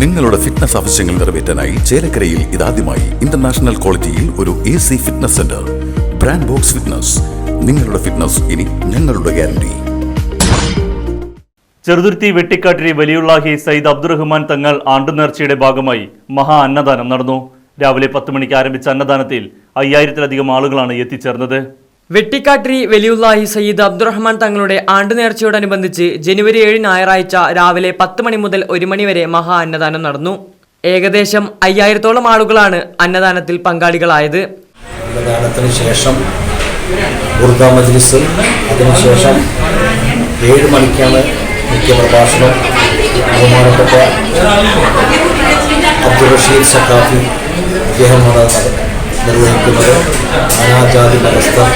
നിങ്ങളുടെ ഫിറ്റ്നസ് ആവശ്യങ്ങൾ നിറവേറ്റാനായി ചേലക്കരയിൽ ഇതാദ്യമായി ഇന്റർനാഷണൽ ക്വാളിറ്റിയിൽ ഒരു A C fitness centre brand box fitness നിങ്ങളുടെ ഫിറ്റ്നസ് ഇനി ഞങ്ങളുടെ ഗ്യാരണ്ടി ചെറുതുരുത്തി വെട്ടിക്കാട്ടിരി വലിയുള്ളാഹി സയ്യിദ് അബ്ദുറഹ്മാൻ തങ്ങൾ ആണ്ടുനേർച്ചയുടെ ഭാഗമായി മഹാ അന്നദാനം നടന്നു. രാവിലെ പത്ത് മണിക്ക് ആരംഭിച്ച അന്നദാനത്തിൽ അയ്യായിരത്തിലധികം ആളുകളാണ് എത്തിച്ചേർന്നത്. വെട്ടിക്കാട്ടിരി വലിയുല്ലാഹി സയ്യിദ് അബ്ദുറഹ്മാൻ തങ്ങളുടെ ആണ്ടുനേർച്ചയോടനുബന്ധിച്ച് ജനുവരി ഏഴ് ഞായറാഴ്ച രാവിലെ പത്ത് മണി മുതൽ ഒരു മണി വരെ മഹാ അന്നദാനം നടന്നു. ഏകദേശം അയ്യായിരത്തോളം ആളുകളാണ് അന്നദാനത്തിൽ പങ്കാളികളായത്. അന്നദാനത്തിന് ശേഷം മജ്ലിസും പ്രഭാഷണം സഖാഫി നിർവഹിക്കുന്നത്. അനാജാതി മതസ്ഥർ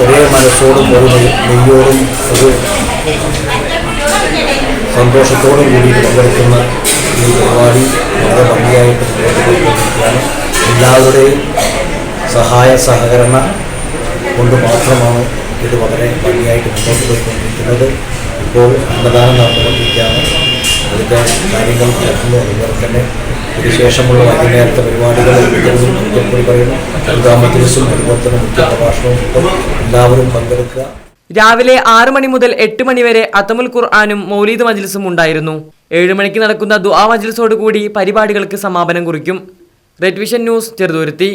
ഒരു മനസ്സോടും നെയ്- നെയ്യോടും ഒരു സന്തോഷത്തോടും കൂടി പങ്കെടുക്കുന്ന ഈ പരിപാടി വളരെ ഭംഗിയായിട്ട് മുന്നോട്ട് എല്ലാവരുടെയും സഹായ സഹകരണ കൊണ്ട് മാത്രമാണ് ഇത് വളരെ ഭംഗിയായിട്ട് മുന്നോട്ട് പോയിക്കൊണ്ടിരിക്കുന്നത്. ഇപ്പോൾ അന്നദാനം നടന്നുകൊണ്ടിരിക്കുകയാണ്. അതിന്റെ കാര്യങ്ങൾ നടക്കുന്നു. അതുപോലെ തന്നെ ഇതിനുശേഷമുള്ള വൈകുന്നേരത്തെ പരിപാടികൾ പറയുന്നു. എല്ലാവരും പങ്കെടുക്കുക. രാവിലെ ആറ് മണി മുതൽ എട്ട് മണി വരെ അത്തമുൽ ഖുർആാനും മൗലീദ് മജ്ലിസും ഉണ്ടായിരുന്നു. ഏഴു മണിക്ക് നടക്കുന്ന ദുആ മജ്ലിസോടുകൂടി പരിപാടികൾക്ക് സമാപനം കുറിക്കും. Red Vision News Cheruthuruthy.